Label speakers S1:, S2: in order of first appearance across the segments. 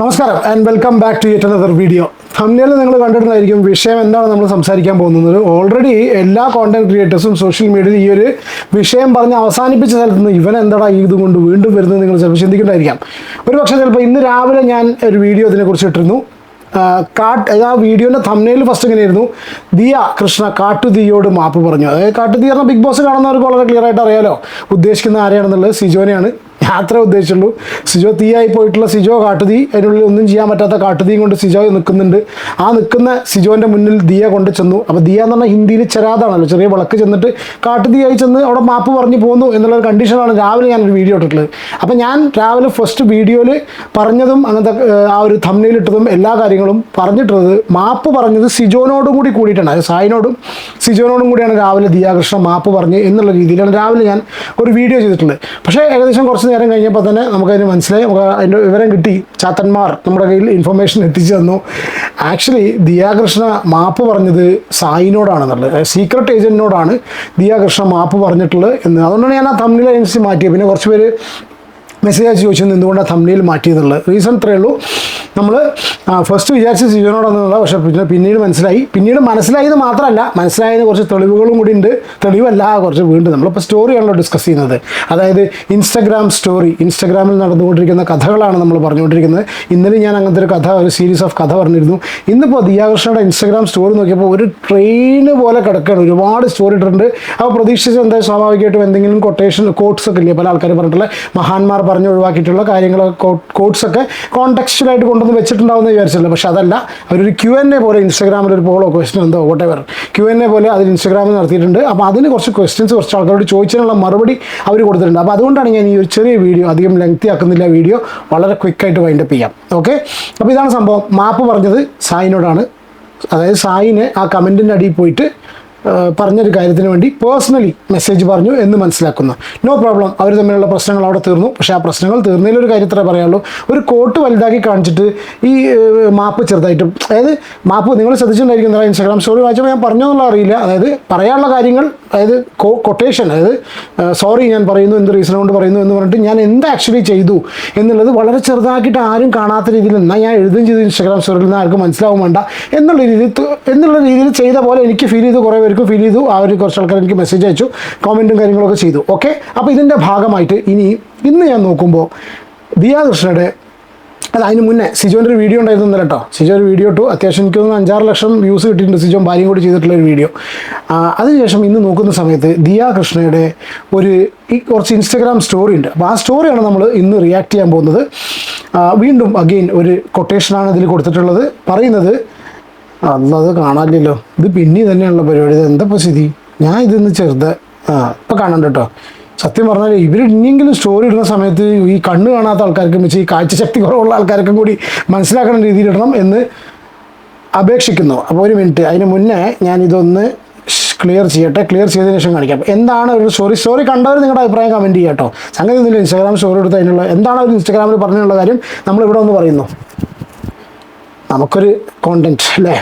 S1: നമസ്കാരം and welcome back to yet another video തമ്മിൽ നിങ്ങൾ കണ്ടിട്ടുണ്ടായിരിക്കും വിഷയം എന്താണ് നമ്മൾ സംസാരിക്കാൻ പോകുന്നത്. ഓൾറെഡി എല്ലാ കോണ്ടന്റ് ക്രിയേറ്റേഴ്സും സോഷ്യൽ മീഡിയയിൽ ഈ ഒരു വിഷയം പറഞ്ഞ് അവസാനിപ്പിച്ച സ്ഥലത്ത് നിന്ന് ഇവൻ എന്താടാ ഈ ഇതുകൊണ്ട് വീണ്ടും വരുന്നത് നിങ്ങൾ ചിലപ്പോൾ ചിന്തിക്കുന്നുണ്ടായിരിക്കാം ഒരു പക്ഷേ ചിലപ്പോൾ ഇന്ന് രാവിലെ ഞാൻ ഒരു വീഡിയോ ഇതിനെക്കുറിച്ച് ഇട്ടിരുന്നു. കാട്ട് ആ വീഡിയോന്റെ തമ്മിൽ ഫസ്റ്റ് ഇങ്ങനെയായിരുന്നു ദിയ കൃഷ്ണ കാട്ടുതീയോട് മാപ്പ് പറഞ്ഞു. അതായത് കാട്ടുതീ പറഞ്ഞാൽ ബിഗ് ബോസ് കാണുന്നവർക്ക് വളരെ ക്ലിയർ ആയിട്ട് അറിയാലോ ഉദ്ദേശിക്കുന്ന ആരെയാണെന്നുള്ളത് സിജോനെയാണ്. അത്രേ ഉദ്ദേശിച്ചുള്ളൂ. സിജോ തീയായി പോയിട്ടുള്ള സിജോ കാട്ടുതീ അതിനുള്ളിൽ ഒന്നും ചെയ്യാൻ പറ്റാത്ത കാട്ടുതീയും കൊണ്ട് സിജോ നിൽക്കുന്നുണ്ട്. ആ നിൽക്കുന്ന സിജോന്റെ മുന്നിൽ ദിയ കൊണ്ട് ചെന്നു. അപ്പോൾ ദിയ എന്ന് പറഞ്ഞാൽ ഹിന്ദിയിൽ ചെറാതാണല്ലോ ചെറിയ വിളക്ക് ചെന്നിട്ട് കാട്ടുതീയായി ചെന്ന് അവിടെ മാപ്പ് പറഞ്ഞു പോകുന്നു എന്നുള്ള ഒരു കണ്ടീഷനാണ് രാവിലെ ഞാനൊരു വീഡിയോ ഇട്ടിട്ടുള്ളത്. അപ്പോൾ ഞാൻ രാവിലെ ഫസ്റ്റ് വീഡിയോയിൽ പറഞ്ഞതും അങ്ങനത്തെ ആ ഒരു തമ്മിലിട്ടതും എല്ലാ കാര്യങ്ങളും പറഞ്ഞിട്ടുള്ളത് മാപ്പ് പറഞ്ഞത് സിജോനോടും കൂടി കൂടിയിട്ടാണ്. അതായത് സായിനോടും സിജോനോടും കൂടിയാണ് രാവിലെ ദിയാകൃഷ്ണ മാപ്പ് പറഞ്ഞ് എന്നുള്ള രീതിയിലാണ് രാവിലെ ഞാൻ ഒരു വീഡിയോ ചെയ്തിട്ടുള്ളത്. പക്ഷേ ഏകദേശം കുറച്ച് നേരം കഴിഞ്ഞപ്പോൾ തന്നെ നമുക്കതിന് മനസ്സിലായി. നമുക്ക് അതിന്റെ വിവരം കിട്ടി. ചാത്തന്മാർ നമ്മുടെ കയ്യിൽ ഇൻഫർമേഷൻ എത്തിച്ചു തന്നു. ആക്ച്വലി ദിയാകൃഷ്ണ മാപ്പ് പറഞ്ഞത് സായിനോടാണെന്നുള്ളത്. സീക്രട്ട് ഏജന്റിനോടാണ് ദിയാകൃഷ്ണ മാപ്പ് പറഞ്ഞിട്ടുള്ളത് എന്ന്. അതുകൊണ്ടാണ് ഞാൻ ആ തമ്മിൽ അനുസരിച്ച് മാറ്റിയത്. പിന്നെ കുറച്ച് പേര് മെസ്സേജ് അയച്ച് ചോദിച്ചത് എന്തുകൊണ്ടാണ് തമ്മിൽ മാറ്റിയെന്നുള്ളത്? റീസൺ ഇത്രയേ ഉള്ളൂ. നമ്മൾ ഫസ്റ്റ് വിചാരിച്ച സിജോനോടാണെന്നുള്ള പക്ഷേ പിന്നെ പിന്നീട് മനസ്സിലായി. പിന്നീട് മനസ്സിലായത് മാത്രമല്ല മനസ്സിലായതിന് കുറച്ച് തെളിവുകളും കൂടി ഉണ്ട്. തെളിവല്ല കുറച്ച് വീണ്ടും നമ്മളിപ്പോൾ സ്റ്റോറിയാണല്ലോ ഡിസ്കസ് ചെയ്യുന്നത്. അതായത് ഇൻസ്റ്റഗ്രാം സ്റ്റോറി ഇൻസ്റ്റഗ്രാമിൽ നടന്നുകൊണ്ടിരിക്കുന്ന കഥകളാണ് നമ്മൾ പറഞ്ഞുകൊണ്ടിരിക്കുന്നത്. ഇന്നലെ ഞാൻ അങ്ങനത്തെ ഒരു കഥ ഒരു സീരീസ് ഓഫ് കഥ പറഞ്ഞിരുന്നു. ഇന്നിപ്പോൾ ദിയാകൃഷ്ണയുടെ ഇൻസ്റ്റഗ്രാം സ്റ്റോറി നോക്കിയപ്പോൾ ഒരു ട്രെയിന് പോലെ കിടക്കുകയാണ് ഒരുപാട് സ്റ്റോറി ഇട്ടിട്ടുണ്ട്. അപ്പോൾ പ്രതീക്ഷിച്ച് എന്താ? സ്വാഭാവികമായിട്ടും എന്തെങ്കിലും കൊട്ടേഷൻ കോട്ട്സ് ഒക്കെ ഇല്ലേ? പല ആൾക്കാർ പറഞ്ഞിട്ടുള്ള മഹാന്മാർ പറഞ്ഞു ഒഴിവാക്കിയിട്ടുള്ള കാര്യങ്ങളൊക്കെ കോഡ്സൊക്കെ ഒക്കെ കോൺടെക്സ്റ്റുവലായിട്ട് കൊണ്ടുവന്ന് വെച്ചിട്ടുണ്ടാവുമെന്ന് വിചാരിച്ചല്ലോ പക്ഷേ അതല്ല അവരൊരു ക്യു എൻ എ പോലെ ഇൻസ്റ്റാഗ്രാമിൽ ഒരു പോളോ ക്വസ്റ്റൻ എന്തോ വോട്ടെവർ ക്യു എൻ എ പോലെ അതിൽ ഇൻസ്റ്റാഗ്രാമിൽ നടത്തിയിട്ടുണ്ട്. അപ്പോൾ അതിന് കുറച്ച് ക്വസ്റ്റ്യൻസ് കുറച്ച് ആൾക്കാരോട് ചോദിച്ചതിനുള്ള മറുപടി അവർ കൊടുത്തിട്ടുണ്ട്. അപ്പോൾ അതുകൊണ്ടാണ് ഞാൻ ഈ ഒരു ചെറിയ വീഡിയോ അധികം ലെങ്തി ആക്കുന്നില്ല വീഡിയോ വളരെ ക്വിക്കായിട്ട് വൈൻഡപ്പ് ചെയ്യാം. ഓക്കെ അപ്പോൾ ഇതാണ് സംഭവം. മാപ്പ് പറഞ്ഞത് സായിനോടാണ്. അതായത് സായിന് ആ കമന്റിന്റെ അടിയിൽ പോയിട്ട് പറഞ്ഞൊരു കാര്യത്തിന് വേണ്ടി പേഴ്സണലി മെസ്സേജ് പറഞ്ഞു എന്ന് മനസ്സിലാക്കുന്നു. നോ പ്രോബ്ലം അവർ തമ്മിലുള്ള പ്രശ്നങ്ങൾ അവിടെ തീർന്നു. പക്ഷേ ആ പ്രശ്നങ്ങൾ തീർന്നതിലൊരു കാര്യത്തിലേ പറയാനുള്ളൂ. ഒരു കോട്ട് വലുതാക്കി കാണിച്ചിട്ട് ഈ മാപ്പ് ചെറുതായിട്ടും അതായത് മാപ്പ് നിങ്ങൾ ശ്രദ്ധിച്ചിട്ടുണ്ടായിരിക്കും ഇൻസ്റ്റാഗ്രാം സ്റ്റോറി വായിച്ചപ്പോൾ ഞാൻ പറഞ്ഞോ എന്നുള്ള അറിയില്ല. അതായത് പറയാനുള്ള കാര്യങ്ങൾ അതായത് കോ കൊട്ടേഷൻ അതായത് സോറി ഞാൻ പറയുന്നു എന്ത് റീസൺ കൊണ്ട് പറയുന്നു എന്ന് പറഞ്ഞിട്ട് ഞാൻ എന്ത് ആക്ച്വലി ചെയ്തു എന്നുള്ളത് വളരെ ചെറുതാക്കിയിട്ട് ആരും കാണാത്ത രീതിയിൽ എന്നാൽ ഞാൻ എഴുതും ചെയ്തു ഇൻസ്റ്റാഗ്രാം സ്റ്റോറിയിൽ നിന്ന് ആർക്കും മനസ്സിലാവും വേണ്ട എന്നുള്ള രീതിയിൽ എന്നുള്ള രീതിയിൽ ചെയ്ത പോലെ എനിക്ക് ഫീൽ ചെയ്തു കുറേ പേർക്ക് ഫീൽ ചെയ്തു. ആ ഒരു കുറച്ച് ആൾക്കാർ എനിക്ക് മെസ്സേജ് അയച്ചു കോമന്റും കാര്യങ്ങളൊക്കെ ചെയ്തു. ഓക്കെ അപ്പോൾ ഇതിന്റെ ഭാഗമായിട്ട് ഇനി ഇന്ന് ഞാൻ നോക്കുമ്പോൾ ദിയാകൃഷ്ണയുടെ അല്ല അതിന് മുന്നേ സിജോന്റെ ഒരു വീഡിയോ ഉണ്ടായിരുന്നു കേട്ടോ. സിജോ ഒരു വീഡിയോ ഇട്ടു. അത്യാവശ്യം എനിക്ക് തോന്നുന്നു അഞ്ചാറ് ലക്ഷം വ്യൂസ് കിട്ടിയിട്ടുണ്ട് സിജോൻ. ഭാര്യയും കൂടി ചെയ്തിട്ടുള്ള ഒരു വീഡിയോ. അതിനുശേഷം ഇന്ന് നോക്കുന്ന സമയത്ത് ദിയ കൃഷ്ണയുടെ ഒരു ഈ കുറച്ച് ഇൻസ്റ്റഗ്രാം സ്റ്റോറി ഉണ്ട്. അപ്പോൾ ആ സ്റ്റോറിയാണ് നമ്മൾ ഇന്ന് റിയാക്ട് ചെയ്യാൻ പോകുന്നത്. വീണ്ടും അഗെയിൻ ഒരു കൊട്ടേഷനാണ് ഇതിൽ കൊടുത്തിട്ടുള്ളത്. പറയുന്നത് അന്നത് കാണാനില്ലല്ലോ. ഇത് പിന്നെ തന്നെയുള്ള പരിപാടി. ഇത് എന്താ സ്ഥിതി? ഞാൻ ഇതിന്ന് ചെറുത് ആ ഇപ്പം കാണണ്ട കേട്ടോ. സത്യം പറഞ്ഞാൽ ഇവർ ഇനിയെങ്കിലും സ്റ്റോറി ഇടുന്ന സമയത്ത് ഈ കണ്ണ് കാണാത്ത ആൾക്കാർക്കും വെച്ച് ഈ കാഴ്ചശക്തി കുറവുള്ള ആൾക്കാർക്കും കൂടി മനസ്സിലാക്കുന്ന രീതിയിൽ ഇടണം എന്ന് അപേക്ഷിക്കുന്നു. അപ്പോൾ ഒരു മിനിറ്റ് അതിന് മുന്നേ ഞാൻ ഇതൊന്ന് ക്ലിയർ ചെയ്യട്ടെ? ക്ലിയർ ചെയ്തതിന് ശേഷം കാണിക്കാം. എന്താണ് ഒരു സ്റ്റോറി സ്റ്റോറി കണ്ടവർ നിങ്ങളുടെ അഭിപ്രായം കമന്റ് ചെയ്യാം കേട്ടോ. സംഗതി ഒന്നുമില്ല. ഇൻസ്റ്റാഗ്രാം സ്റ്റോറി എടുത്ത് അതിനുള്ള എന്താണ് അവർ ഇൻസ്റ്റാഗ്രാമിൽ പറഞ്ഞുള്ള കാര്യം നമ്മൾ ഇവിടെ ഒന്ന് പറയുന്നു. നമുക്കൊരു കോണ്ടന്റ് അല്ലേ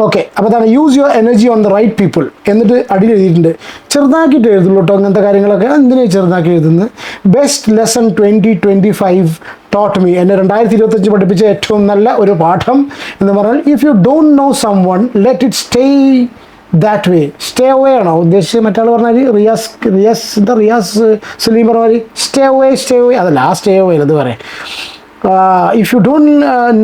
S1: ഓക്കെ അപ്പോൾ അതാണ് use your energy on the right people എന്നിട്ട് അടിയിൽ എഴുതിയിട്ടുണ്ട്. ചെറുതാക്കിയിട്ട് എഴുതുള്ളൂ കേട്ടോ അങ്ങനത്തെ കാര്യങ്ങളൊക്കെ. എന്തിനാ ചെറുതാക്കി എഴുതുന്നത്? Best lesson twenty twenty five taught me എന്നെ രണ്ടായിരത്തി ഇരുപത്തഞ്ച് പഠിപ്പിച്ച ഏറ്റവും നല്ല ഒരു പാഠം എന്ന് പറഞ്ഞാൽ if you don't know someone let it stay that way stay away ആണോ ഉദ്ദേശിച്ചത്? മറ്റാൾ പറഞ്ഞാൽ റിയാസ് റിയാസ് എന്താ റിയാസ് സലീം പറഞ്ഞാൽ സ്റ്റേ അവേ സ്റ്റേ അവേ അതല്ല ആ സ്റ്റേ അവേ അത് പറയാം if you don't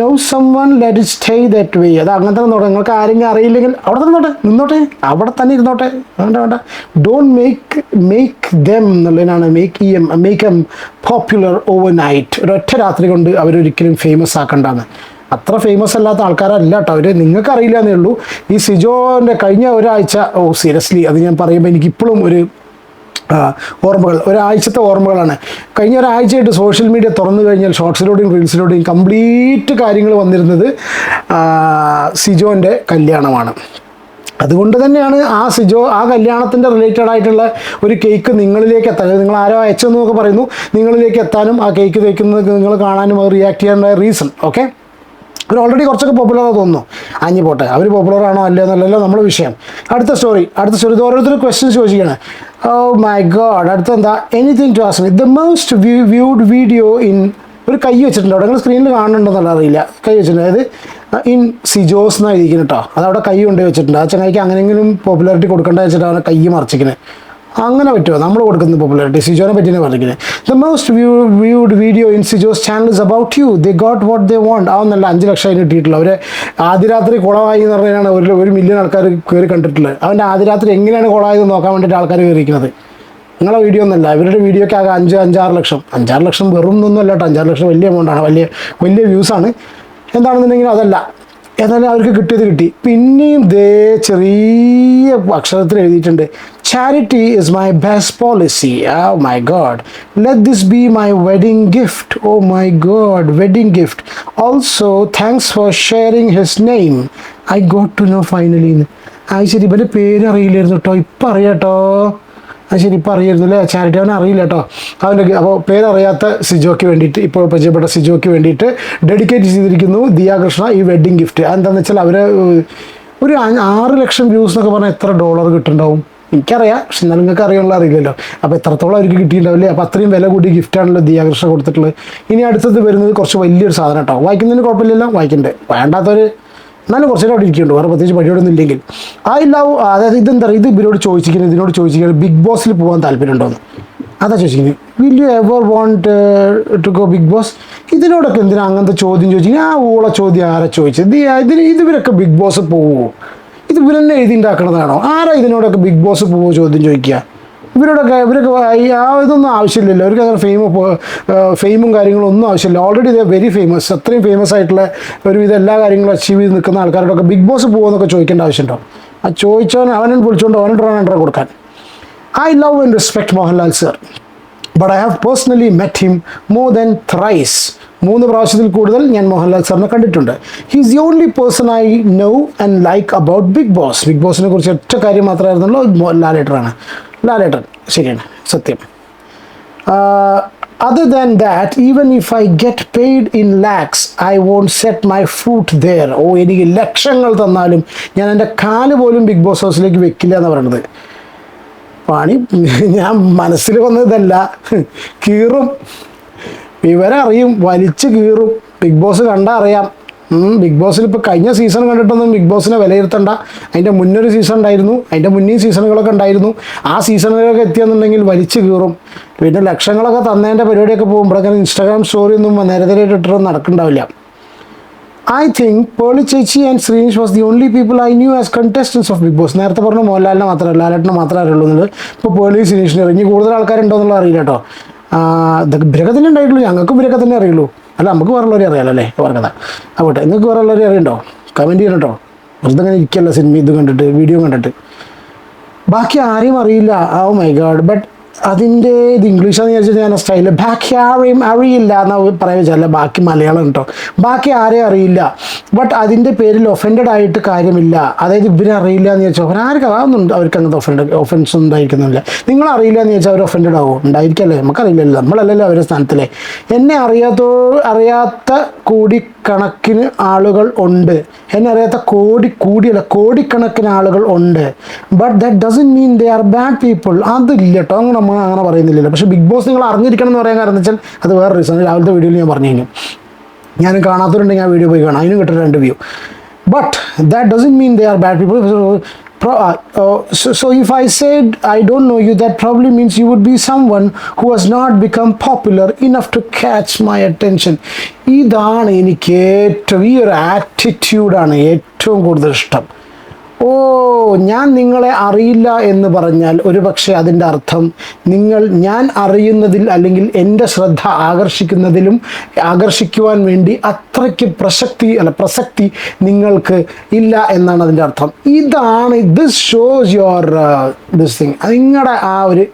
S1: know someone let it stay that way അത് അങ്ങനെ തന്നെ നോട്ടെ നിങ്ങൾക്ക് ആരെങ്കിലും അറിയില്ലെങ്കിൽ അവിടെ തന്നെ നോട്ടെ നിന്നോട്ടെ അവിടെ തന്നെ ഇരുന്നോട്ടെ. വേണ്ട വേണ്ട. Don't make make them എന്നുള്ളതിനാണ് make E M make M popular overnight ഒരൊറ്റ രാത്രി കൊണ്ട് അവരൊരിക്കലും ഫേമസ് ആക്കണ്ടെന്ന്. അത്ര ഫേമസ് അല്ലാത്ത ആൾക്കാരല്ല കേട്ടോ അവർ നിങ്ങൾക്ക് അറിയില്ല എന്നേ ഉള്ളൂ. ഈ സിജോന്റെ കഴിഞ്ഞ ഒരാഴ്ച ഓ സീരിയസ്ലി അത് ഞാൻ പറയുമ്പോൾ എനിക്കിപ്പോഴും ഒരു ഓർമ്മകൾ. ഒരാഴ്ചത്തെ ഓർമ്മകളാണ്. കഴിഞ്ഞ ഒരാഴ്ചയായിട്ട് സോഷ്യൽ മീഡിയ തുറന്നു കഴിഞ്ഞാൽ ഷോർട്സിലൂടെയും റീൽസിലൂടെയും കംപ്ലീറ്റ് കാര്യങ്ങൾ വന്നിരുന്നത് സിജോന്റെ കല്യാണമാണ്. അതുകൊണ്ട് തന്നെയാണ് ആ സിജോ ആ കല്യാണത്തിന്റെ റിലേറ്റഡ് ആയിട്ടുള്ള ഒരു കേക്ക് നിങ്ങളിലേക്ക് എത്താൻ നിങ്ങൾ ആരോ അയച്ചെന്നൊക്കെ പറയുന്നു നിങ്ങളിലേക്ക് എത്താനും ആ കേക്ക് തേക്കുന്നത് നിങ്ങൾ കാണാനും അത് റിയാക്ട് ചെയ്യാനുള്ള റീസൺ ഓക്കെ അവർ ഓൾറെഡി കുറച്ചൊക്കെ പോപ്പുലർ തോന്നുന്നു. അഞ്ഞു പോട്ടെ. അവർ പോപ്പുലർ ആണോ അല്ലേ എന്നല്ലല്ലോ നമ്മുടെ വിഷയം. അടുത്ത സ്റ്റോറി അടുത്ത സ്റ്റോറി ഇത് ഓരോരുത്തർ ക്വസ്റ്റ്യൻസ് ചോദിക്കുകയാണ് ഓ മൈ ഗോഡ് അടുത്ത എന്താ anything to ask me the most viewed video in ഒരു കൈ വെച്ചിട്ടുണ്ട്. അവിടെ നിങ്ങൾ സ്ക്രീനിൽ കാണുന്നുണ്ടെന്നുള്ള അറിയില്ല. കൈ വെച്ചിട്ടുണ്ട്. അതായത് ഇൻ സിജോസ് എന്നാണ് ഇരിക്കുന്നത് കേട്ടോ അതവിടെ കൈ കൊണ്ട് വെച്ചിട്ടുണ്ട്. ആ ചങ്ങായിക്ക് അങ്ങനെയെങ്കിലും പോപ്പുലാരിറ്റി കൊടുക്കേണ്ട വെച്ചിട്ടാണ് കൈ മറച്ചിക്കുന്നത് അങ്ങനെ പറ്റുമോ? നമ്മൾ കൊടുക്കുന്ന പോപ്പുലാരിറ്റി സിജോനെ പറ്റിയാണ് പറഞ്ഞിരിക്കുന്നത് the most view viewed video in Sijo's channel is about you they got what they want ആവുന്നല്ല അഞ്ച് ലക്ഷം അതിന് കിട്ടിയിട്ടുള്ളൂ. അവർ ആദ്യ രാത്രി കുളമായി എന്ന് പറഞ്ഞാണ് ഒരു ഒരു മില്യൺ ആൾക്കാർ കയറി കണ്ടിട്ടുള്ളത്. അവന്റെ ആദ്യ രാത്രി എങ്ങനെയാണ് കുളമായത് നോക്കാൻ വേണ്ടിയിട്ട് ആൾക്കാർ കയറിയിരിക്കുന്നത് നിങ്ങളെ വീഡിയോ ഒന്നല്ല ഇവരുടെ വീഡിയോക്ക് ആകെ അഞ്ച് അഞ്ചാറ് ലക്ഷം. അഞ്ചാറ് ലക്ഷം വെറും ഒന്നും അല്ല കേട്ടോ. അഞ്ചാറ് ലക്ഷം വലിയ എമൗണ്ടാണ് വലിയ വലിയ വ്യൂസാണ് എന്താണെന്നുണ്ടെങ്കിലും അതല്ല. എന്നാലും അവർക്ക് കിട്ടിയത് കിട്ടി. പിന്നെയും ദേ ചെറിയ അക്ഷരത്തിൽ എഴുതിയിട്ടുണ്ട്. Charity is my best policy ah my God let this be my wedding gift oh my God wedding gift also thanks for sharing his name I got to know finally ah ശരി ഇവന്റെ പേര് അറിയില്ലായിരുന്നു കേട്ടോ ഇപ്പം അറിയാട്ടോ അത് ശരി ഇപ്പോൾ അറിയായിരുന്നു അല്ലേ ചാരിറ്റി അവനെ അറിയില്ല കേട്ടോ അവന്റെ അപ്പോൾ പേരറിയാത്ത സിജോയ്ക്ക് വേണ്ടിയിട്ട് ഇപ്പോൾ പരിചയപ്പെട്ട സിജോയ്ക്ക് വേണ്ടിയിട്ട് ഡെഡിക്കേറ്റ് ചെയ്തിരിക്കുന്നു ദിയാകൃഷ്ണ ഈ വെഡ്ഡിങ് ഗിഫ്റ്റ് അതെന്താണെന്ന് വെച്ചാൽ അവർ ഒരു ആറ് ലക്ഷം വ്യൂസ് എന്നൊക്കെ പറഞ്ഞാൽ എത്ര ഡോളർ കിട്ടുന്നുണ്ടാവും? എനിക്കറിയാം പക്ഷെ എന്നാലും നിങ്ങൾക്ക് അറിയാനുള്ള അറിയില്ലല്ലോ. അപ്പോൾ എത്രത്തോളം അവർക്ക് കിട്ടിയിട്ടുണ്ടാവില്ലേ അപ്പോൾ അത്രയും വില കൂടി ഗിഫ്റ്റാണല്ലോ ദിയാകൃഷ്ണ കൊടുത്തിട്ടുള്ളത്. ഇനി അടുത്തത് വരുന്നത് കുറച്ച് വലിയൊരു സാധനം കേട്ടോ വായിക്കുന്നതിന് കുഴപ്പമില്ലല്ലോ? വായിക്കണ്ടേ? വേണ്ടാത്തൊരു എന്നാലും കുറച്ചേരം അവിടെ ഇരിക്കുന്നുണ്ട്. വേറെ പ്രത്യേകിച്ച് പരിപാടിയൊന്നും ഇല്ലെങ്കിൽ. ഐ ലവ് അതായത് ഇതെന്താ പറയുക? ഇത് ഇവരോട് ചോദിച്ചിരിക്കുന്നത് ഇതിനോട് ചോദിച്ചിരിക്കുന്നത് ബിഗ് ബോസിൽ പോകാൻ താല്പര്യമുണ്ടോന്ന്. അതാ ചോദിച്ചിരിക്കുന്നത്. Will you ever want to go Bigg Boss ഇതിനോടൊക്കെ എന്തിനാ അങ്ങനത്തെ ചോദ്യം ചോദിച്ചിരിക്കുന്നത് ആ ഊള ചോദ്യം ആരാ ചോദിച്ചത്? ഇത് ഇതിന് ഇതിവരൊക്കെ ബിഗ് ബോസ് പോവുമോ ഇത് ഇവരെന്നെ എഴുതി ഉണ്ടാക്കണതാണോ? ആരാ ഇതിനോടൊക്കെ ബിഗ് ബോസ് പോവോ ചോദ്യം ചോദിക്കുക? ഇവരോടൊക്കെ ഇവരൊക്കെ ആ ഇതൊന്നും ആവശ്യമില്ലല്ലോ. അവർക്ക് അങ്ങനെ ഫെയിം ഫെയിമും കാര്യങ്ങളും ഒന്നും ആവശ്യമില്ല. ഓൾറെഡി ഇത് വെരി ഫേമസ് അത്രയും ഫേമസ് ആയിട്ടുള്ള ഒരു ഇത് എല്ലാ കാര്യങ്ങളും അച്ചീവ് ചെയ്ത് നിൽക്കുന്ന ആൾക്കാരോടൊക്കെ ബിഗ് ബോസ് പോകുമെന്നൊക്കെ ചോദിക്കേണ്ട ആവശ്യമുണ്ടോ? ആ ചോദിച്ചവൻ അവനെ വിളിച്ചുകൊണ്ട് അവനെ ഡ്രോൺ കൊടുക്കാൻ. I love and respect Mohanlal sir but I have personally met him more than thrice മൂന്ന് പ്രാവശ്യത്തിൽ കൂടുതൽ ഞാൻ മോഹൻലാൽ സാറിനെ കണ്ടിട്ടുണ്ട്. He is the only person I know and like about Bigg Boss Bigg ബോസിനെ കുറിച്ച് ഒറ്റ കാര്യം മാത്രമായിരുന്നല്ലോ ലാലേട്ടനാണ് ലാലേട്ടൻ. ശരിയാണ്. സത്യം. Other than that even if I get paid in lakhs I won't set my foot there oh എനിക്ക് ലക്ഷങ്ങൾ തന്നാലും ഞാൻ എന്റെ കാൽ പോലും ബിഗ് ബോസ് ഹൗസിലേക്ക് വെക്കില്ല എന്ന് പറയുന്നത് പണി ഞാൻ മനസ്സിൽ വന്നതല്ല. കീറും. വിവരം ഇവരറിയും വലിച്ചു കീറും. ബിഗ് ബോസ് കണ്ടാൽ അറിയാം. ബിഗ് ബോസിൽ ഇപ്പോൾ കഴിഞ്ഞ സീസൺ കണ്ടിട്ടൊന്നും ബിഗ് ബോസിനെ വിലയിരുത്തണ്ട. അതിന്റെ മുന്നൊരു സീസൺ ഉണ്ടായിരുന്നു. അതിന്റെ മുന്നേ സീസണുകളൊക്കെ ഉണ്ടായിരുന്നു. ആ സീസണുകളൊക്കെ എത്തിയെന്നുണ്ടെങ്കിൽ വലിച്ചു കീറും. പിന്നെ ലക്ഷങ്ങളൊക്കെ തന്നതിന്റെ പരിപാടിയൊക്കെ പോകുമ്പോഴൊക്കെ ഇൻസ്റ്റാഗ്രാം സ്റ്റോറി ഒന്നും നേരത്തെ ഇട്ടിട്ടൊന്നും നടക്കുന്നുണ്ടാവില്ല ഐ തിങ്ക് പേളി ചേച്ചി and Srinish was the only people I knew as contestants of Bigg Boss നേരത്തെ പറഞ്ഞു മോഹൻലാലിനെ മാത്രമല്ല ലാലേട്ടനെ മാത്രമേ അറിയുള്ളൂ എന്നുള്ളത്. ഇപ്പോൾ പേളി ശ്രീനിഷിനെ ഇനി കൂടുതൽ ആൾക്കാരുണ്ടോ എന്നുള്ളത് അറിയില്ല കേട്ടോ. ഇതൊക്കെ ഇവരൊക്കെ തന്നെ ഉണ്ടായിട്ടുള്ളൂ. ഞങ്ങൾക്ക് ഇവരൊക്കെ തന്നെ അറിയുള്ളൂ. അല്ല നമുക്ക് വേറുള്ളവരെ അറിയാലോ അല്ലേ? പറഞ്ഞത്. ആവട്ടെ നിങ്ങൾക്ക് വേറുള്ളവരെ അറിയണ്ടോ? കമന്റ് ചെയ്യണം കേട്ടോ വെറുതെ ഇങ്ങനെ ഇരിക്കല്ല സിനിമ ഇത് കണ്ടിട്ട് വീഡിയോ കണ്ടിട്ട്? ബാക്കി ആരെയും അറിയില്ല. ഓ മൈ ഗാഡ് ബട്ട് അതിന്റെ ഇത് ഇംഗ്ലീഷാന്ന് ചോദിച്ചാൽ ഞാൻ സ്റ്റൈൽ ബാക്കി ആരെയും അറിയില്ല എന്ന് പറയാൻ വെച്ചാൽ ബാക്കി മലയാളം കേട്ടോ ബാക്കി ആരെയും അറിയില്ല. ബട്ട് അതിന്റെ പേരിൽ ഒഫൻഡഡ് ആയിട്ട് കാര്യമില്ല. അതായത് ഇവരെ അറിയില്ല എന്ന് ചോദിച്ചാൽ അവരാർക്ക് അതൊന്നും അവർക്ക് അങ്ങനത്തെ ഒഫൻഡ് ഒഫൻസ് ഉണ്ടായിരിക്കുന്നില്ല. നിങ്ങൾ അറിയില്ല എന്ന് ചോദിച്ചാൽ അവർ ഒഫൻഡഡ് ആവും? ഉണ്ടായിരിക്കല്ലേ? നമുക്കറിയില്ലല്ലോ. നമ്മളല്ലല്ലോ അവരുടെ സ്ഥാനത്തിലെ. എന്നെ അറിയാത്തോ അറിയാത്ത കോടിക്കണക്കിന് ആളുകൾ ഉണ്ട്. എന്നെ അറിയാത്ത കോടി കൂടിയല്ല കോടിക്കണക്കിന് ആളുകൾ ഉണ്ട്. But that doesn't mean they are bad people അതില്ല കേട്ടോ അങ്ങനെ നമ്മൾ അങ്ങനെ പറയുന്നില്ലല്ലോ. പക്ഷേ ബിഗ് ബോസ് നിങ്ങൾ അറിഞ്ഞിരിക്കണം എന്ന് പറയാൻ കാരണം വെച്ചാൽ അത് വേറെ റീസൺ രാവിലത്തെ വീഡിയോയിൽ ഞാൻ പറഞ്ഞു കഴിഞ്ഞു. ഞാൻ കാണാത്തവരുണ്ടെങ്കിൽ ആ വീഡിയോ പോയി കാണാം. അതിനും കിട്ടും രണ്ട് view but that doesn't mean they are bad people so if uh, so, if I said I don't know you, that probably means you would be someone who has not become popular enough to catch my attention. ഇതാണ് എനിക്ക് ഏറ്റവും ഈ ഒരു ആറ്റിറ്റ്യൂഡാണ് ഏറ്റവും കൂടുതൽ ഇഷ്ടം. ഓ ഞാൻ നിങ്ങളെ അറിയില്ല എന്ന് പറഞ്ഞാൽ ഒരുപക്ഷെ അതിന്റെ അർത്ഥം നിങ്ങൾ ഞാൻ അറിയുന്നതിൽ അല്ലെങ്കിൽ എന്റെ ശ്രദ്ധ ആകർഷിക്കുന്നതിലും ആകർഷിക്കുവാൻ വേണ്ടി അത്രയ്ക്ക് പ്രസക്തി അല്ല പ്രസക്തി നിങ്ങൾക്ക് ഇല്ല എന്നാണ് അതിന്റെ അർത്ഥം. ഇതാണ് this shows your this thing നിങ്ങളുടെ ആ ഒരു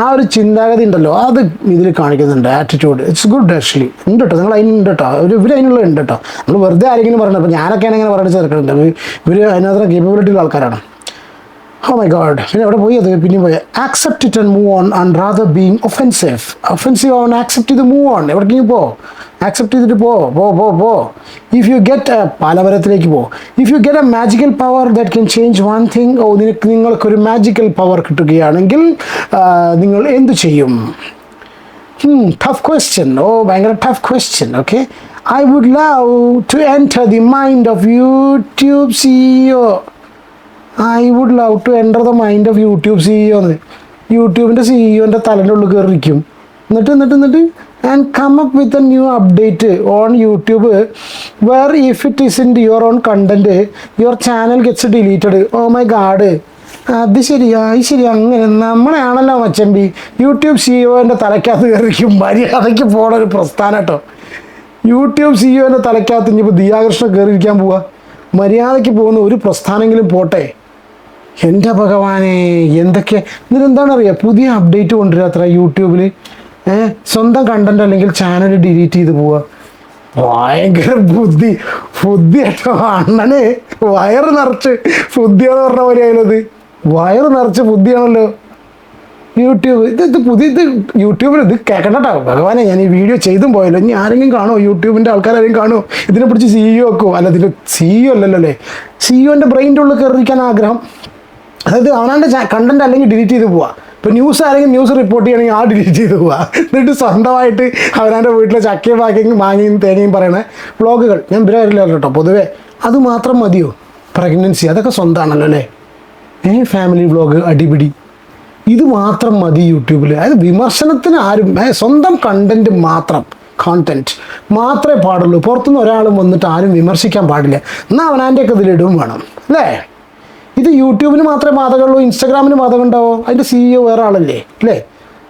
S1: ആ ഒരു ചിന്താഗതി ഉണ്ടല്ലോ. അത് ഇതിൽ കാണിക്കുന്നുണ്ട്. ആറ്റിറ്റ്യൂഡ് ഇറ്റ്സ് ഗുഡ് ആക്ച്വലി ഉണ്ട് കേട്ടോ നിങ്ങൾ അതിനുണ്ട് കേട്ടോ ഒരു ഇവർ അതിനുള്ള ഉണ്ട് കേട്ടോ നമ്മൾ വെറുതെ ആരെങ്കിലും പറയണ്ട അപ്പോൾ ഞാനൊക്കെയാണ് ഇങ്ങനെ പറയുന്നത് ചേർക്കുന്നുണ്ട് ഇവർ അതിനകത്ത് കേപ്പബിലിറ്റി ഉള്ള ആൾക്കാരാണ്. ഓ മൈ ഗോഡ് പിന്നെ അവിടെ പോയി അത്? പിന്നെ പോയി. Accept it and move on and rather being offensive offensive ആവാൻ ആക്സെപ്റ്റ് ചെയ്ത് മൂവ് ഓൺ എവിടേക്കെങ്കിലും പോ. ആക്സെപ്റ്റ് ചെയ്തിട്ട് പോ. പോ പോ പോ. ഇഫ് യു ഗെറ്റ് പലവരത്തിലേക്ക് പോ. If you get a magical power that can change one thing oh നിനക്ക് നിങ്ങൾക്കൊരു മാജിക്കൽ പവർ കിട്ടുകയാണെങ്കിൽ നിങ്ങൾ എന്തു ചെയ്യും? ടഫ് ക്വസ്റ്റ്യൻ ഓ ഭയങ്കര tough question okay I would love to enter the mind of YouTube CEO I would love to enter the mind of YouTube CEO എന്ന് യൂട്യൂബിന്റെ സിഇഒന്റെ തലന്റെ ഉള്ളിൽ കയറിയിരിക്കും എന്നിട്ട് എന്നിട്ട് എന്നിട്ട് and come up with a new update on YouTube where if it is in your on content your channel gets deleted oh my God അത് ശരി അത് ശരി അങ്ങനെ നമ്മളാണല്ലോ മച്ചമ്പി യൂട്യൂബ് സിഇഒന്റെ തലയ്ക്കകത്ത് കയറിക്കും മര്യാദയ്ക്ക് പോണ ഒരു പ്രസ്ഥാനം കേട്ടോ. യൂട്യൂബ് സിഇഒന്റെ തലയ്ക്കകത്ത് ഇനിയിപ്പോൾ ദിയാകൃഷ്ണൻ കയറിയിരിക്കാൻ പോവാ. മര്യാദയ്ക്ക് പോകുന്ന ഒരു പ്രസ്ഥാനെങ്കിലും പോട്ടെ. എന്റെ ഭഗവാനെ എന്തൊക്കെ? ഇതിനെന്താണ് അറിയുക പുതിയ അപ്ഡേറ്റ് കൊണ്ടുവരാത്ര യൂട്യൂബിൽ സ്വന്തം കണ്ടന്റ് അല്ലെങ്കിൽ ചാനൽ ഡിലീറ്റ് ചെയ്ത് പോവുക ഭയങ്കര ബുദ്ധി. ബുദ്ധി കേട്ടോ അണ്ണന്. വയറ് നിറച്ച് ബുദ്ധിയാന്ന് പറഞ്ഞ പോലെ ആയാലത് വയറ് നിറച്ച് ബുദ്ധിയാണല്ലോ. യൂട്യൂബ്. ഇത് ഇത് പുതിയ ഇത് യൂട്യൂബിൽ ഇത് കേൾക്കണ്ടോ ഭഗവാനെ ഞാൻ ഈ വീഡിയോ ചെയ്തും പോയല്ലോ. ഇനി ആരെങ്കിലും കാണുമോ യൂട്യൂബിന്റെ ആൾക്കാരെങ്കിലും കാണുമോ ഇതിനെ പിടിച്ച് സിഇഒ വെക്കുമോ അല്ല ഇതിന്റെ സിഇഒ അല്ലല്ലോ അല്ലേ? സിഇഒന്റെ ബ്രെയിന്റെ ഉള്ളിൽ കയറിയിരിക്കാൻ ആഗ്രഹം. അതായത് അവനാന്റെ കണ്ടന്റ് അല്ലെങ്കിൽ ഡിലീറ്റ് ചെയ്ത് പോവാ. ഇപ്പോൾ ന്യൂസ് ആരെങ്കിലും ന്യൂസ് റിപ്പോർട്ട് ചെയ്യണമെങ്കിൽ ആ ഡിലീറ്റ് ചെയ്ത് പോവാ. എന്നിട്ട് സ്വന്തമായിട്ട് അവനാന്റെ വീട്ടിലെ ചക്കയും വാക്കിയും മാങ്ങയും തേങ്ങയും പറയണ വ്ളോഗുകൾ ഞാൻ ഇവരെ അറിയില്ല കേട്ടോ. പൊതുവേ അത് മാത്രം മതിയോ? പ്രഗ്നൻസി അതൊക്കെ സ്വന്തമാണല്ലോ അല്ലേ? ഏ ഫാമിലി വ്ളോഗ് അടിപിടി. ഇത് മാത്രം മതി യൂട്യൂബിൽ അതായത് വിമർശനത്തിന് ആരും സ്വന്തം കണ്ടന്റ് മാത്രം. കോണ്ടന്റ് മാത്രമേ പാടുള്ളൂ. പുറത്തുനിന്ന് ഒരാളും വന്നിട്ട് ആരും വിമർശിക്കാൻ പാടില്ല. എന്നാൽ അവനാന്റെയൊക്കെ ഇതിലിടും വേണം. അല്ലേ? ഇത് യൂട്യൂബിന് മാത്രമേ ബാധകമുള്ളൂ ഇൻസ്റ്റാഗ്രാമിന് ബാധകം ഉണ്ടാവോ അതിന്റെ സിഇഒ വേറെ ആളല്ലേ? അല്ലേ?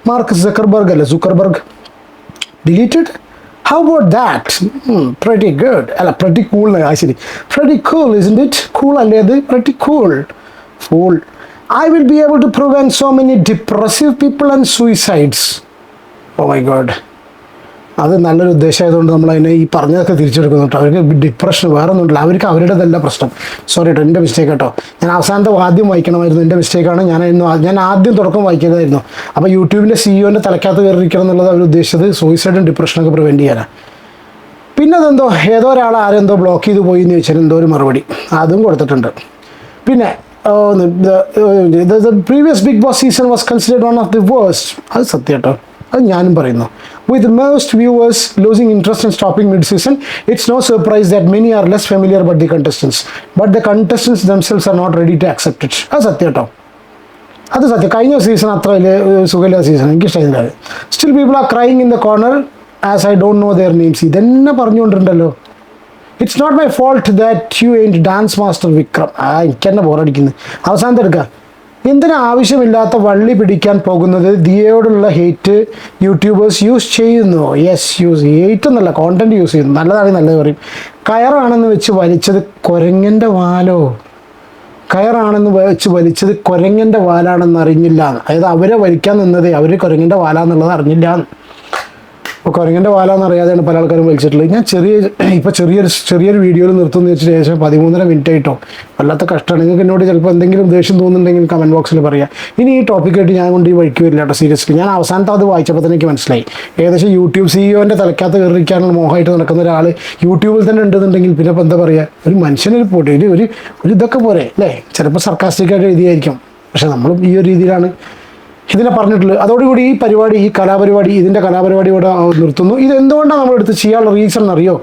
S1: മാർക്ക് സുക്കർബർഗ് അല്ലേ? Zuckerberg. Deleted how about that pretty good അല്ല പ്രട്ടി കൂൾ ആ ശരി. Pretty cool is it cool അല്ലേ അത് pretty cool fool I will be able to prevent so many depressive people and suicides oh my God അത് നല്ലൊരു ഉദ്ദേശമായതുകൊണ്ട് നമ്മൾ അതിനെ ഈ പറഞ്ഞതൊക്കെ തിരിച്ചെടുക്കുന്നു കേട്ടോ അവർക്ക് ഡിപ്രഷൻ വേറെ ഒന്നുമില്ല അവർക്ക് അവരുടേതല്ല പ്രശ്നം സോറി കേട്ടോ എന്റെ മിസ്റ്റേക്ക് കേട്ടോ ഞാൻ അവസാനത്തെ ആദ്യം വായിക്കണമായിരുന്നു എന്റെ മിസ്റ്റേക്കാണ് ഞാൻ ഞാൻ ആദ്യം തുടക്കം വായിക്കുന്നതായിരുന്നു അപ്പോൾ യൂട്യൂബിന്റെ സിഇഒന്റെ തലക്കകത്ത് കയറിയിരിക്കണം എന്നുള്ളത് അവർ ഉദ്ദേശിച്ചത് സൂയിസൈഡും ഡിപ്രഷനൊക്കെ പ്രിവെന്റ് ചെയ്യാനാണ് പിന്നെ അതെന്തോ ഏതോ ഒരാൾ ആരെന്തോ ബ്ലോക്ക് ചെയ്ത് പോയി എന്ന് ചോദിച്ചാൽ എന്തോ ഒരു മറുപടി അതും കൊടുത്തിട്ടുണ്ട് പിന്നെ previous Bigg Boss season was considered one of the worse അത് സത്യം കേട്ടോ അത് ഞാനും പറയുന്നു. With most viewers losing interest in stopping mid season it's no surprise that many are less familiar but the contestants but the contestants themselves are not ready to accept it അത് സത്യം കേട്ടോ. അത് സത്യം. കഴിഞ്ഞ സീസൺ അത്ര വലിയ സുഖമില്ലാത്ത season എനിക്ക് ഇഷ്ടമായില്ല still people are crying in the corner as I don't know their names ഇതെന്നെ പറഞ്ഞുകൊണ്ടിട്ടുണ്ടല്ലോ. It's not my fault that you എന്റെ ഡാൻസ് മാസ്റ്റർ വിക്രം ആ എനിക്ക് തന്നെ ബോറടിക്കുന്നത് അവസാനത്തെ എടുക്കുക എന്തിനാ ആവശ്യമില്ലാത്ത വള്ളി പിടിക്കാൻ പോകുന്നത്? ദിയയോടുള്ള ഹെയ്റ്റ് യൂട്യൂബേഴ്സ് യൂസ് ചെയ്യുന്നു. യെസ് യൂസ് ഹേറ്റ് എന്നല്ല കോണ്ടന്റ് യൂസ് ചെയ്യുന്നു. നല്ലതാണെങ്കിൽ നല്ലത് പറയും. കയറാണെന്ന് വെച്ച് വലിച്ചത് കുരങ്ങന്റെ വാലോ? കയറാണെന്ന് വെച്ച് വലിച്ചത് കുരങ്ങന്റെ വാലാണെന്ന് അറിഞ്ഞില്ല. അതായത് അവരെ വലിക്കാൻ നിന്നത് അവർ കുരങ്ങന്റെ വാലാന്നുള്ളത് അറിഞ്ഞില്ല ഇപ്പോൾ കുരങ്ങന്റെ വാലാന്ന് അറിയാതെയാണ് പല ആൾക്കാരും വലിച്ചിട്ടുള്ളത് ഞാൻ ചെറിയ ഇപ്പോൾ ചെറിയൊരു ചെറിയൊരു വീഡിയോയിൽ നിർത്തുന്ന വെച്ച ശേഷം പതിമൂന്നര മിനിറ്റ് ആയിട്ടോ. വല്ലാത്ത കഷ്ടമാണ്. നിങ്ങൾക്ക് എന്നോട് ചിലപ്പോൾ എന്തെങ്കിലും ദേഷ്യം തോന്നുന്നുണ്ടെങ്കിൽ കമന്റ് ബോക്സിൽ പറയാം. ഇനി ഈ ടോപ്പിക്കായിട്ട് ഞാൻ കൊണ്ട് ഈ വഴിക്ക് വരില്ല കേട്ടോ സീരിയസ്ലി ഞാൻ അവസാനത്തെ അത് വായിച്ചപ്പോൾ തന്നെ എനിക്ക് മനസ്സിലായി. ഏകദേശം യൂട്യൂബ് സിഇഒന്റെ തലക്കകത്ത് കയറിയിരിക്കാനുള്ള മോഹമായിട്ട് നടക്കുന്ന ഒരാൾ യൂട്യൂബിൽ തന്നെ ഉണ്ടെന്നുണ്ടെങ്കിൽ പിന്നെ ഇപ്പോൾ എന്താ പറയുക ഒരു മനുഷ്യനൊരു പോട്ടെ ഒരു ഒരു ഇതൊക്കെ പോരെ അല്ലേ? ചിലപ്പോൾ സർക്കാസ്റ്റിക്കായിട്ട് എഴുതിയായിരിക്കും. പക്ഷെ നമ്മളും ഈ ഒരു രീതിയിലാണ് ഇതിനെ പറഞ്ഞിട്ടുള്ളത് അതോടുകൂടി ഈ പരിപാടി ഈ കലാപരിപാടി ഇതിന്റെ കലാപരിപാടി ഇവിടെ നിർത്തുന്നു. ഇത് എന്തുകൊണ്ടാണ് നമ്മൾ എടുത്ത് ചെയ്യാനുള്ള റീസൺ എന്നറിയോ?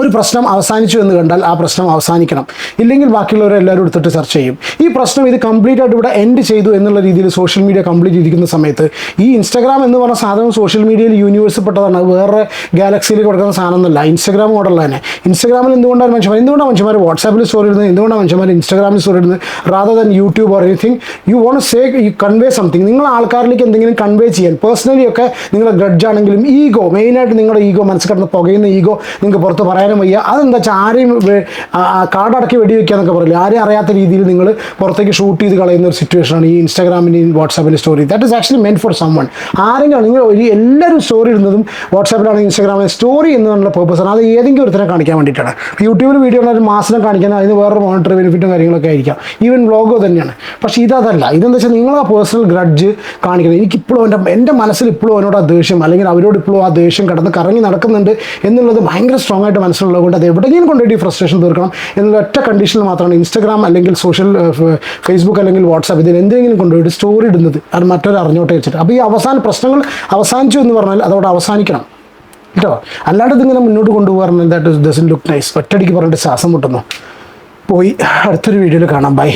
S1: ഒരു പ്രശ്നം അവസാനിച്ചു എന്ന് കണ്ടാൽ ആ പ്രശ്നം അവസാനിക്കണം. ഇല്ലെങ്കിൽ ബാക്കിയുള്ളവരെ എല്ലാവരും എടുത്തിട്ട് ചർച്ച ചെയ്യും. ഈ പ്രശ്നം ഇത് കംപ്ലീറ്റ് ആയിട്ട് ഇവിടെ എൻഡ് ചെയ്തു എന്നുള്ള രീതിയിൽ സോഷ്യൽ മീഡിയ കംപ്ലീറ്റ് ഇരിക്കുന്ന സമയത്ത് ഈ ഇൻസ്റ്റാഗ്രാം എന്ന് പറഞ്ഞ സാധനം സോഷ്യൽ മീഡിയയിൽ യൂണിവേഴ്സിൽ പെട്ടതാണ്. വേറെ ഗാലക്സിയിൽ കൊടുക്കുന്ന സാധനം എന്നല്ല ഇൻസ്റ്റാഗ്രാം മോഡൽ തന്നെ ഇൻസ്റ്റാഗ്രാമിൽ എന്തുകൊണ്ടാണ് മനുഷ്യന്മാർ എന്തുകൊണ്ടാണ് മനുഷ്യന്മാർ വാട്സാപ്പിൽ സ്റ്റോറി ഇടുന്നത്? എന്തുകൊണ്ടാണ് മനുഷ്യന്മാർ ഇൻസ്റ്റാഗ്രാമിൽ സ്റ്റോറി ഇടുന്നത്? Rather than YouTube or anything you want say you convey something നിങ്ങൾ ആൾക്കാരിലേക്ക് എന്തെങ്കിലും കൺവേ ചെയ്യാൻ പേഴ്സണലി ഒക്കെ നിങ്ങളുടെ ഗ്രഡ്ജ് ആണെങ്കിലും ഈഗോ മെയിനായിട്ട് നിങ്ങളുടെ ഈഗോ മനസ്സിൽ കിടന്ന് പുകയുന്ന ഈഗോ നിങ്ങൾക്ക് പുറത്ത് പറയാനും വയ്യ. അതെന്താ വെച്ചാൽ ആരെയും കാടടക്കി വെടിവെക്കുക എന്നൊക്കെ പറയില്ല? ആരെയും അറിയാത്ത രീതിയിൽ നിങ്ങൾ പുറത്തേക്ക് ഷൂട്ട് ചെയ്ത് കളയുന്ന ഒരു സിറ്റുവേഷനാണ് ഈ ഇൻസ്റ്റാഗ്രാമിന്റെയും വാട്സാപ്പിന്റെ story that is actually meant for someone ആരെങ്കിലും നിങ്ങൾ ഒരു എല്ലാവരും സ്റ്റോറി ഇടുന്നതും വാട്സാപ്പിലാണെങ്കിൽ ഇൻസ്റ്റാഗ്രാമിൽ സ്റ്റോറി എന്ന് എന്നുള്ള പേർപ്പസാണ് അത് ഏതെങ്കിലും ഒരുത്തരം കാണിക്കാൻ വേണ്ടിയിട്ടാണ്. യൂട്യൂബിൽ വീഡിയോ ഉള്ള ഒരു മാസം കാണിക്കാൻ അതിന് വേറൊരു മോണിറ്റർ ബെനിഫിറ്റും കാര്യങ്ങളൊക്കെ ആയിരിക്കാം. ഈവൻ വ്ളോഗോ തന്നെയാണ്. പക്ഷേ ഇതല്ല ഇതെന്താ വെച്ചാൽ നിങ്ങൾ ആ പേഴ്സണൽ ഗ്രഡ്ജ് കാണിക്കുന്നത്. എനിക്കിപ്പോഴും എന്റെ എന്റെ മനസ്സിൽ ഇപ്പോഴും അവനോട് ആ ദേഷ്യം അല്ലെങ്കിൽ അവരോട് ഇപ്പോഴും ആ ദേഷ്യം കടന്ന് കറങ്ങി നടക്കുന്നുണ്ട് എന്നുള്ളത് ഭയങ്കര സ്ട്രോങ് ആയിട്ട് മനസ്സിലാക്കി മനസ്സിലുള്ളത് അത് എവിടെയെങ്കിലും കൊണ്ടുപോയി ഫ്രസ്ട്രേഷൻ തീർക്കണം എന്നുള്ള ഒറ്റ കണ്ടീഷനിൽ മാത്രമാണ് ഇൻസ്റ്റാഗ്രാം അല്ലെങ്കിൽ സോഷ്യൽ ഫേസ്ബുക്ക് അല്ലെങ്കിൽ വാട്സാപ്പ് ഇതിൽ എന്തെങ്കിലും കൊണ്ടുപോയിട്ട് സ്റ്റോറി ഇടുന്നത്. അത് മറ്റൊരു അറിഞ്ഞോട്ടെ വെച്ചിട്ട്. അപ്പോൾ ഈ അവസാന പ്രശ്നങ്ങൾ അവസാനിച്ചു എന്ന് പറഞ്ഞാൽ അതോടെ അവസാനിക്കണം. കേട്ടോ? അല്ലാണ്ട് ഇതിങ്ങനെ മുന്നോട്ട് കൊണ്ടുപോകാറുണ്ട് ദാറ്റ് ഡസൻ ലുക്ക് നൈസ് ഒറ്റടിക്ക് പറഞ്ഞിട്ട് ശ്വാസം മുട്ടുന്നു. പോയി അടുത്തൊരു വീഡിയോയിൽ കാണാം. ബൈ